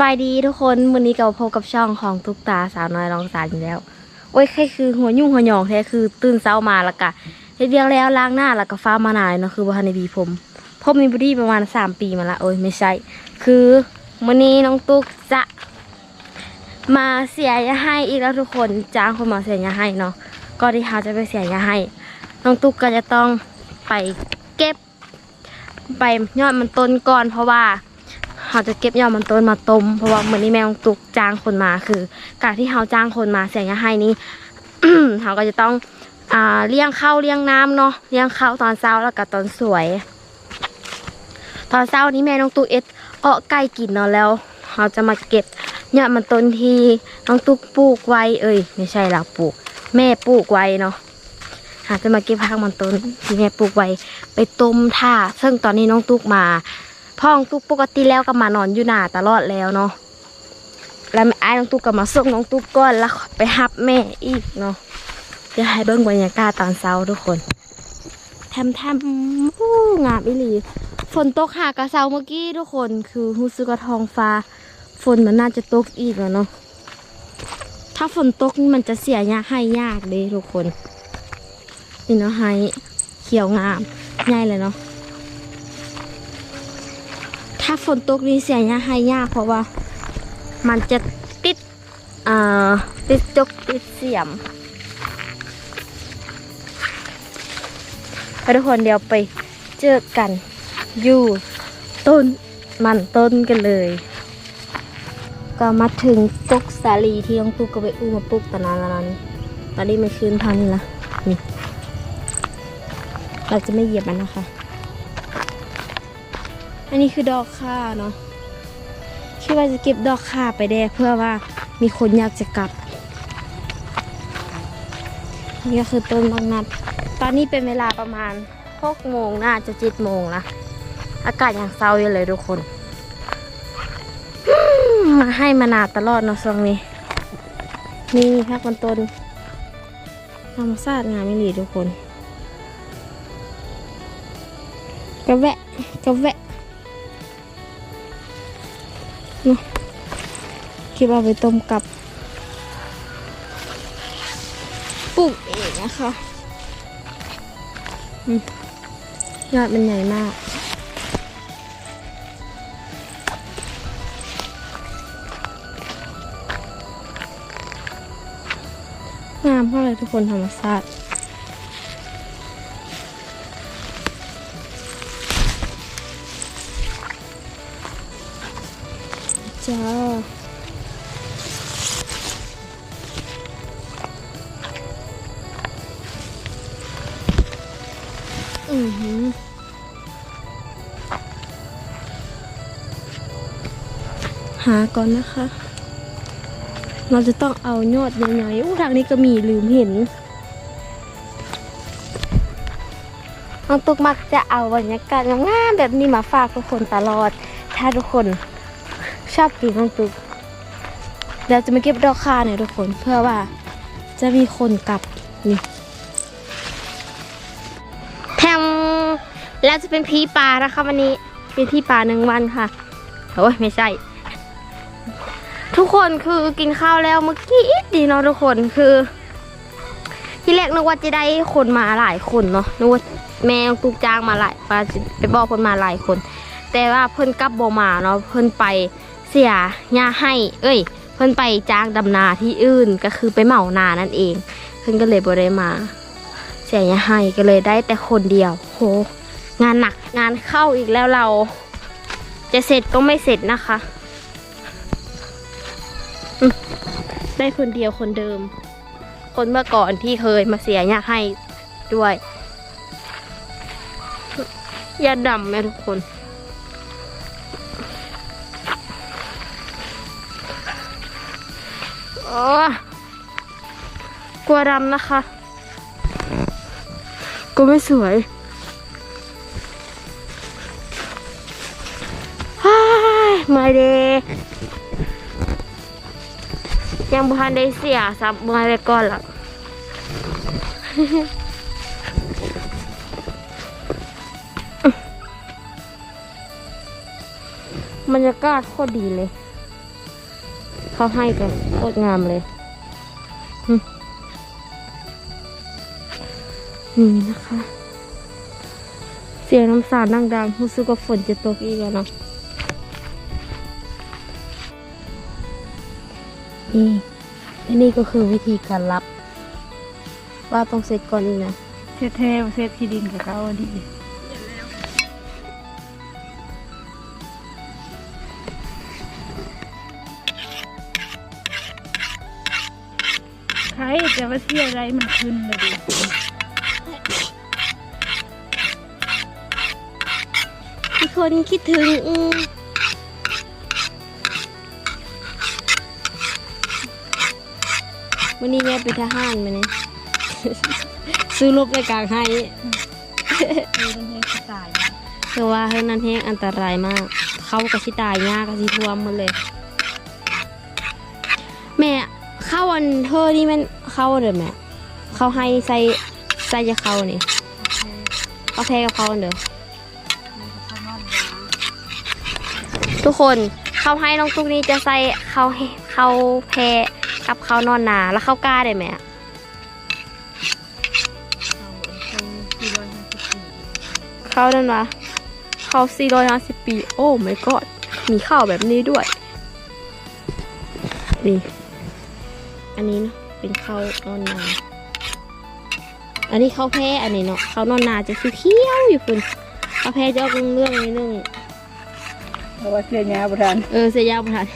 บายดีทุกคนวันนี้กับพบกับช่องของทุกตาสาวน้อยร้องสารอยู่แล้ว โอ้ยแค่คือหัวยุ่งหัวหยองแท้คือตื่นเช้ามาแล้วก็เฮ็ดเวียงแล้วล้างหน้าแล้วก็ฟ้ามาหนายเนาะคือบ่ทันได้บีผมผมมีบอดี้ประมาณสามปีมาละโอ้ยไม่ใช่ คือวันนี้น้องตุ๊กจะมาเสียยาให้อีกแล้วทุกคนจ้างคนมาเสียยาให้เนาะก็ที่เขาจะไปเสียยาให้ น้องตุ๊กก็จะต้องไปเก็บ ไปยอดมันต้นก่อนเพราะว่า เขาจะเก็บยอดมันต้นมาต้มเพราะว่าเหมือนที่แม่ของตุกจ้างคนมาคือ การที่เขาจ้างคนมาเสียงให้นี้เขาก็จะต้องอ่าเลี้ยงข้าวเลี้ยงน้ำเนาะเลี้ยงข้าวตอนเช้าแล้วก็ตอนสวย ตอนเช้านี้แม่น้องตุกเอ็ดเอาไก่กินเนาะแล้วเขาจะมาเก็บยอดมันต้นที่น้องตุกปลูกไว้เอ้ยไม่ใช่เราปลูก แม่ปลูกไว้เนาะหาจะมาเก็บพักมันต้นที่แม่ปลูกไว้ ไปต้มท่า ซึ่งตอนนี้น้องตุกมา พ่อของตุ๊กปกติแล้วก็มานอนอยู่หน้าตลอดแล้วเนาะแล้วแม่อ้น้องตุ๊กก็มาส่งน้องตุ๊กก่อนแล้วไปหับแม่อีกเนาะเดี๋ยวให้เบิ้งบรรยากาศตอนเช้าทุกคนแทมแทมอู้งามอีหลีฝนตกหากระเช้าเมื่อกี้ทุกคนคือรู้สึกว่าทองฟ้า ฝนมันน่าจะตกอีกแล้วเนาะถ้าฝนตกมันจะเสียยากให้ยากเลยทุกคนนี่เนาะให้เขียวงามง่ายเลยเนาะ ถ้าฝนตกนี่เสียยากให้ยากเพราะว่า มันจะติดอ่อติดจกติดเสียมทุกคนเดี๋ยวไปเจอกันอยู่ต้นมันต้นกันเลย ก็มาถึงจกสาลีที่ต้องปลูกก็ไปอู้มาปลูกตอนนั้นแล้วนะตอนนี้มันคืนทันละนี่เราจะไม่เหยียบมันนะคะ นนี้คือดอกข่าเนาะคิดว่าจะเก็บดอกข่าไปแดกเพื่อว่ามีคนอยากจะกลับนี่ก็คือต้นบางนัด ตอนนี้เป็นเวลาประมาณ6โมงน่าจะ7โมงละอากาศยังเศร้าอยู่เลยทุกคนมาให้มานาตลอดเนาะช่วงนี้นี่พักมันต้นธรรมชาติงามไม่หลีทุกคนกระแวะกระแวะ คิดว่าไปต้มกับปลูกเองนะคะยอดมันใหญ่มากงามเพราะอะไรทุกคนธรรมชาติ จ้าอือหือหาก่อนนะคะ เราจะต้องเอายอดใหญ่ๆอู้ทางนี้ก็มีลืมเห็นน้องตุกมักจะเอาบรรยากาศงามๆแบบนี้มาฝากทุกคนตลอด ถ้าทุกคน ชอบกินน้องตุกเดี๋ยวจะมาเก็บดอกคาเนี่ยทุกคนเพื่อว่าจะมีคนกลับนี่แถมแล้วจะเป็นพีปลานะคะวันนี้เป็นที่ปลาหนึ่งวันค่ะโอ้ยไม่ใช่ ทุกคนคือกินข้าวแล้วเมื่อกี้ดีเนาะทุกคนคือ ที่แรกนึกว่าจะได้คนมาหลายคนเนาะนึกว่าแม่ตุกจ้างมาหลายปาจะไปบอกคนมาหลายคน แต่ว่าเพิ่นกลับบ่มาเนาะเพิ่นไปเสียหญ้าให้ เอ้ย เพิ่นไปจ้างดำนาที่อื่นก็คือไปเหมานานั่นเอง เพิ่นก็เลยบ่ได้มา เสียยาให้ก็เลยได้แต่คนเดียว โห งานหนักงานเข้าอีกแล้วเรา จะเสร็จก็ไม่เสร็จนะคะได้คนเดียวคนเดิม คนเมื่อก่อนที่เคยมาเสียยาให้ด้วยยาดำไหมทุกคน กลัวดำนะคะ ก็ไม่สวยมาเดยังบุทันได้เสียซับมาไปก่อนละบรรยากาศโคตรดีเลย เขาให้ก็โคตรงามเลยนี่นะคะ เสียงน้ำสาดดังๆรู้สึกว่าฝนจะตกอีกแล้วเนาะนี่และนี่ก็คือวิธีการรับ ว่าต้องเสร็จก่อนอีกนะเทเทเซตที่ดินกับเขาอั นนี้ใครจะว่าเที่ยวอะไรมันขึ้นเลยดิมีคนคิดถึงอืมวันนี้แม่เป็นทหารมาเนี่ยซื้อรบไปกลางให้ดูมันให้สไตล์คือว่าเฮ้ยนั้นแห้งอันตรายมาก เขากระชิตายยากกระชิท่วมหมดเลยแม่เข้าอันเธอนี่มันเข้าเด้อแม่เขาให้ใส่ใส่จะเข้านี่เอาแพ้กับเขาอันเด้อทุกคนเขาให้น้องตุ๊กนี่จะใส่เขาให้เขาแพ้กับเขานอนนาแล้วเข้ากล้าได้ไหมอะเขานั่นวะเขา450 ปี โอ้ my god มีข้าวแบบนี้ด้วยนี่ อันนี้เนาะเป็นข้าวนอนนา อันนี้ข้าวแพ้อันนี้เนาะข้าวนอนนาจะสีเขียวอยู่คุณข้าวแพ้จะออกเรื่องๆนิดนึงเพราะว่าเสื้อยาวประทานเออเสียยาวประทาน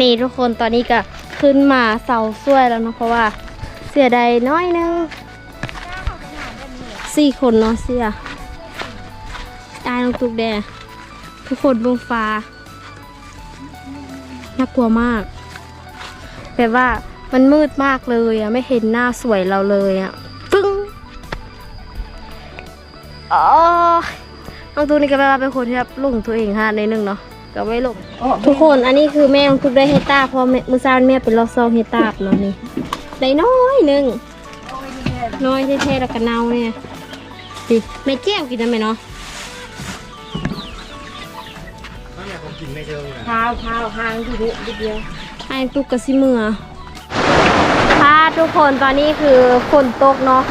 นี่ทุกคนตอนนี้ก็ขึ้นมาเสาสวยแล้วเนาะเพราะว่าเสียดายน้อยนึงสี่คนเนาะเสียตายลงตุกแดทุกคนบนฟ้าน่ากลัวมากแบบว่ามันมืดมากเลยอะไม่เห็นหน้าสวยเราเลยอะปึ้งอ๋อน้องตูนี่ก็แปลว่าเป็นคนที่แบบหลงตัวเองฮะในหนึ่งเนาะ ก็ไม่หลงทุกคนอันนี้คือแม่ของทุกได้เฮดตาเพราะแม่มือซานแม่เป็นรอซองเฮดตาบเนาะนี่ได้น้อยหนึ่งน้อยเท่ๆแล้วก็เน่าเนี่ยดิไม่แก้วกินได้ไหมเนาะนั่นแหละผมกินไม่เจอเลยเท้าเท้าหางทีนี้เดียวไอ้ตุกกะซิเมือค่ะทุกคนตอนนี้คือฝนตกเนาะ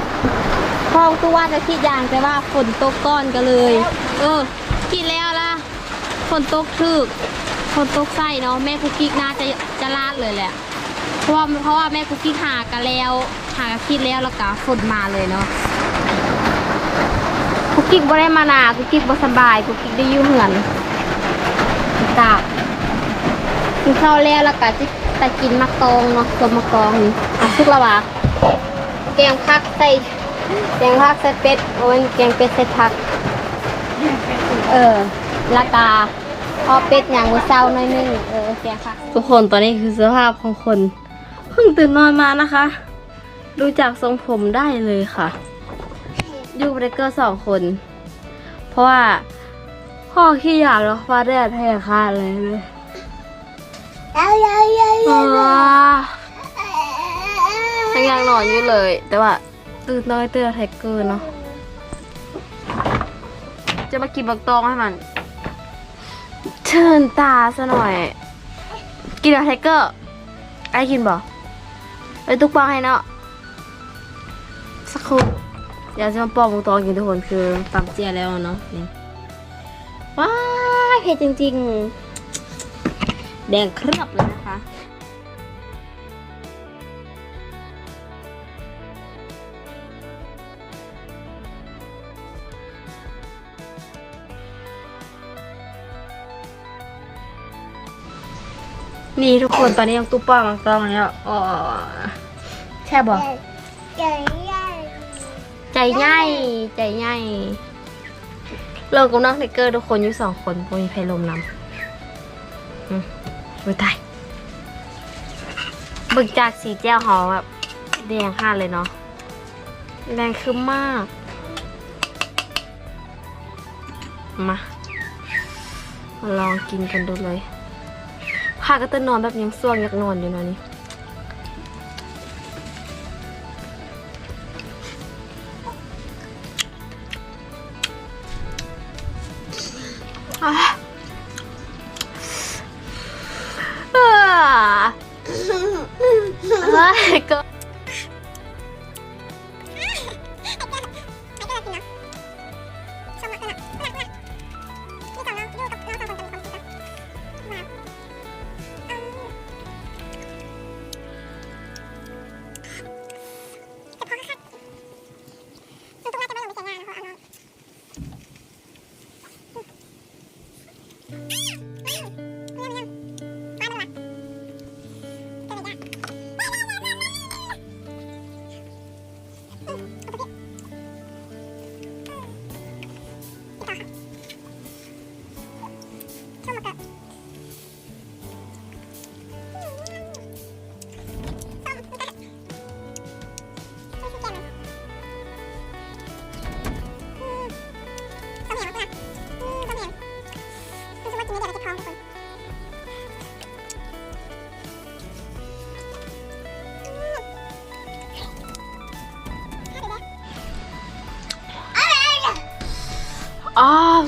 ห้องตู้ว่าจะคิดอย่างแต่ว่าฝนตกก้อนก็เลย เออคิดแล้ว ล่ะฝนตกถึกฝนตกใส่เนาะแม่คุกกิ๊กน่าจะจะลาดเลยแหละเพราะว่าเพราะว่าแม่คุกกี้หากันแล้วหากคิดแล้วแล้วก็ฝนมาเลยเนาะคุกกี้บ่ได้มานาคุกกี้บ่สบายคุกกี้ได้อยู่เหือนตากกินข้าวแล้วแล้วก็จิต่กินมะกองเนาะตัวมะกองนี่อะทุกละวะแกงผักใส่แกงผักใส่เป็ดโอ้ยแกงเป็ดใส่ผัก เออ ละกาพอเป็ดอย่างมือเศร้าหน่อยนึงเออแกงผักทุกคนตอนนี้คือสภาพของคนเพิ่งตื่นนอนมานะคะ ดูจากทรงผมได้เลยค่ะ อยู่บริเกอร์สองคน เพราะว่าพ่อขี้อยากแล้วฟาแดดแพ้ค่าเลยเลยอ๋อยังยังนอนอยู่เลย แต่ว่าตื่นน้อยเตือนไทเกอร์เนาะจะมากินบักตองให้มัน ชิญตาซะหน่อย กินอะไรไทเกอร์ ไอ้กินบ่ไปตุกปองให้เนาะ สักครู่เดี๋ยวจะมาปองบักตองกินทุกคนคือตำเจียแล้วเนาะนี่ว้าเผ็ดจริง ๆ แดงเครือบเลยนะคะ นี่ทุกคนตอนนี้ยังตุ๊ป้ามังตองแล้วอ๋อแช่บอกใจใหญ่ใจง่ายใจง่ายเรากับน้องไทเกอร์ทุกคนอยู่สองคนพวกมีไพลมนำอืมไปตายบึกจากสีแจ้วหอมแบบแดงห้าเลยเนาะแดงคือมาก มา ลองกินกันดูเลย พาก็ตื่นนอนแบบยังส่วงอยากนอนอยู่เนอะนี่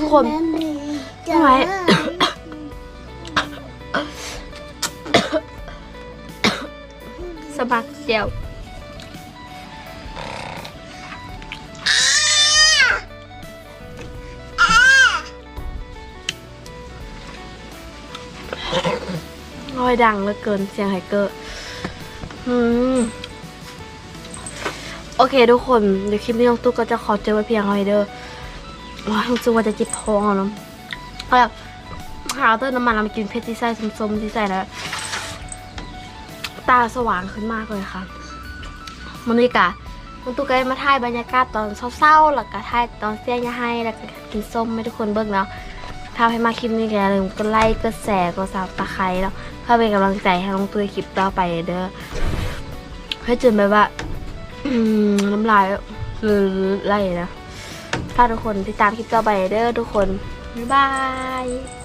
ทุกคนไม่ไหวสมัครเจียวโอ้ยดังเหลือเกินเสียงไฮเกอร์โอเคทุกคน เดี๋ยวคลิปนี้น้องตุ๊กก็จะขอเจอไว้เพียงเท่านี้เด้อ รู้สึกว่าจะเจ็บท้องอะเนาะเราแบบหาเติมน้ำมันเรามากินเพชรที่ใส่ส้มๆที่ใส่แล้วตาสว่างขึ้นมากเลยค่ะมันนี่กะมันตุกไกมาถ่ายบรรยากาศตอนเศร้าๆ แล้วก็ถ่ายตอนเสี้ยงยาให้แล้วก็กินส้มให้ทุกคนเบิ่งแล้วถ้าให้มาคลิปนี้แก็อย่าลืมกดไลค์กดแชร์กดซับตะไคร้แล้วเพื่อเป็นกำลังใจให้น้องตุ้ยคลิปต่อไปเด้อเพื่อจนแบบว่าน้ำลายหรือไหลนะ ถ้าทุกคนติดตามคลิปต่อไปเด้อทุกคน บ๊ายบาย